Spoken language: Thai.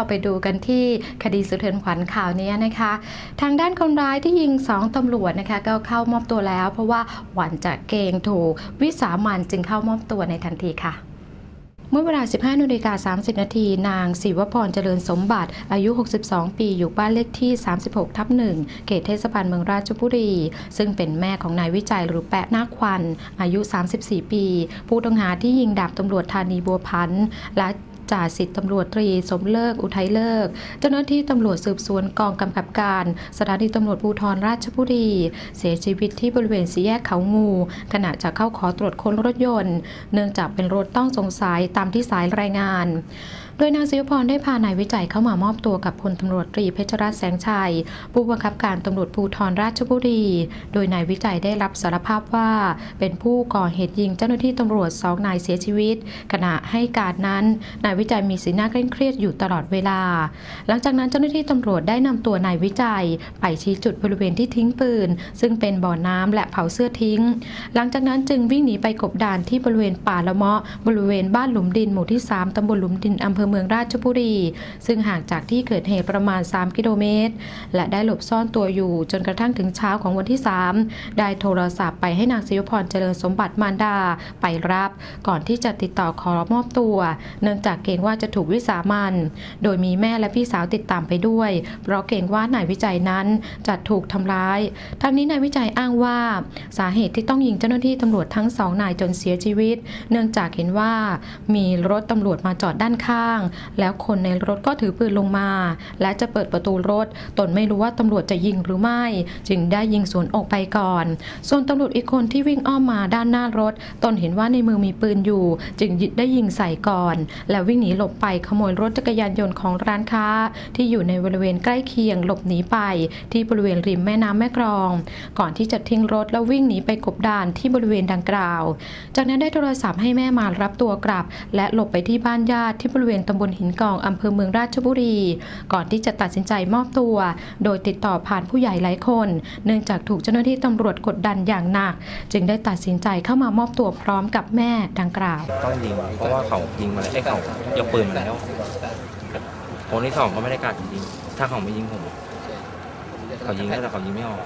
เราไปดูกันที่คดีสะเทือนขวัญข่าวนี้นะคะ ทางด้านคนร้ายที่ยิงสองตำรวจนะคะก็เข้ามอบตัวแล้ว เพราะว่าหวั่นจะเกงถูก วิสามันจึงเข้ามอบตัวในทันทีค่ะเมื่อเวลา 15นาฬิกา30 นาที นางศิวพรเจริญสมบัติ อายุ 62 ปี อยู่บ้านเลขที่ 36 ทับ1เขตเทศบาลเมืองราชบุรี ซึ่งเป็นแม่ของนายวิจัยหรือแปะนาควัน อายุ 34 ปี ผู้ต้องหาที่ยิงดาบตำรวจธานีบัวพันธ์และ จ่าสิบตำรวจตรีสมเลิกอุทัยเลิก เจ้าหน้าที่ตำรวจสืบสวนกองกำกับการ สถานีตำรวจภูธรราชบุรี เสียชีวิตที่บริเวณสี่แยกเขางู ขณะจะเข้าขอตรวจค้นรถยนต์ เนื่องจากเป็นรถต้องสงสัยตามที่สายรายงาน โดยนางศิวพรได้พานายวิจัยเข้ามามอบตัวกับพลตำรวจตรีเพชรรัตน์แสงชัย ผู้บังคับการตำรวจภูธรราชบุรี โดยนายวิจัยได้รับสารภาพว่า เป็นผู้ก่อเหตุยิงเจ้าหน้าที่ตำรวจสองนายเสียชีวิต ขณะให้การนั้นนายวิจัยมีสีหน้าเคร่งเครียดอยู่ตลอดเวลา หลังจากนั้นเจ้าหน้าที่ตำรวจได้นำตัวนายวิจัย ไปชี้จุดบริเวณที่ทิ้งปืน ซึ่งเป็นบ่อน้ำและเผาเสื้อทิ้ง หลังจากนั้นจึงวิ่งหนีไปกบดานที่บริเวณป่าละเมาะบริเวณบ้านหลุมดินหมู่ที่ 3ตำบลหลุมดินอำเภอเมืองราชบุรี ซึ่งห่างจากที่เกิดเหตุประมาณ 3 กิโลเมตร และได้หลบซ่อนตัวอยู่จนกระทั่งถึงเช้าของวันที่ 3 ได้โทรศัพท์ไปให้นางศิวพรเจริญสมบัติมารดาไปรับ ก่อนที่จะติดต่อขอมอบตัว เนื่องจากกรงว่าจะถูกวิสามัน โดยมีแม่และพี่สาวติดตามไปด้วย เพราะเกรงว่านายวิจัยนั้นจะถูกทำร้าย ทั้งนี้นายวิจัยอ้างว่าสาเหตุที่ต้องยิงเจ้าหน้าที่ตำรวจทั้งสองนายจนเสียชีวิต เนื่องจากเห็นว่ามีรถตำรวจมาจอดด้านข้าง แล้วคนในรถก็ถือปืนลงมา และจะเปิดประตูรถ ตนไม่รู้ว่าตำรวจจะยิงหรือไม่ จึงได้ยิงสวนออกไปก่อน ส่วนตำรวจอีกคนที่วิ่งอ้อมมาด้านหน้ารถ ตนเห็นว่าในมือมีปืนอยู่ จึงได้ยิงใส่ก่อน แล้ววิ่งหนีหลบไปขโมยรถจักรยานยนต์ของร้านค้า ที่อยู่ในบริเวณใกล้เคียงหลบหนีไป ที่บริเวณริมแม่น้ำแม่กลอง ก่อนที่จะทิ้งรถแล้ววิ่งหนีไปกบดานที่บริเวณดังกล่าว จากนั้นได้โทรศัพท์ให้แม่มารับตัวกลับ และหลบไปที่บ้านญาติที่บริเวณตำบลหินกองอำเภอเมืองราชบุรี ก่อนที่จะตัดสินใจมอบตัว โดยติดต่อผ่านผู้ใหญ่หลายคน เนื่องจากถูกเจ้าหน้าที่ตำรวจกดดันอย่างหนัก จึงได้ตัดสินใจเข้ามามอบตัวพร้อมกับแม่ดังกล่าว ต้องยิงเพราะว่าเขายิงมาแล้วไอ้เขายกปืนมาแล้วคนที่สองก็ไม่ได้กัดจริงๆถ้าเขาไม่ยิงผมเขายิงได้แต่เขายิงไม่ออก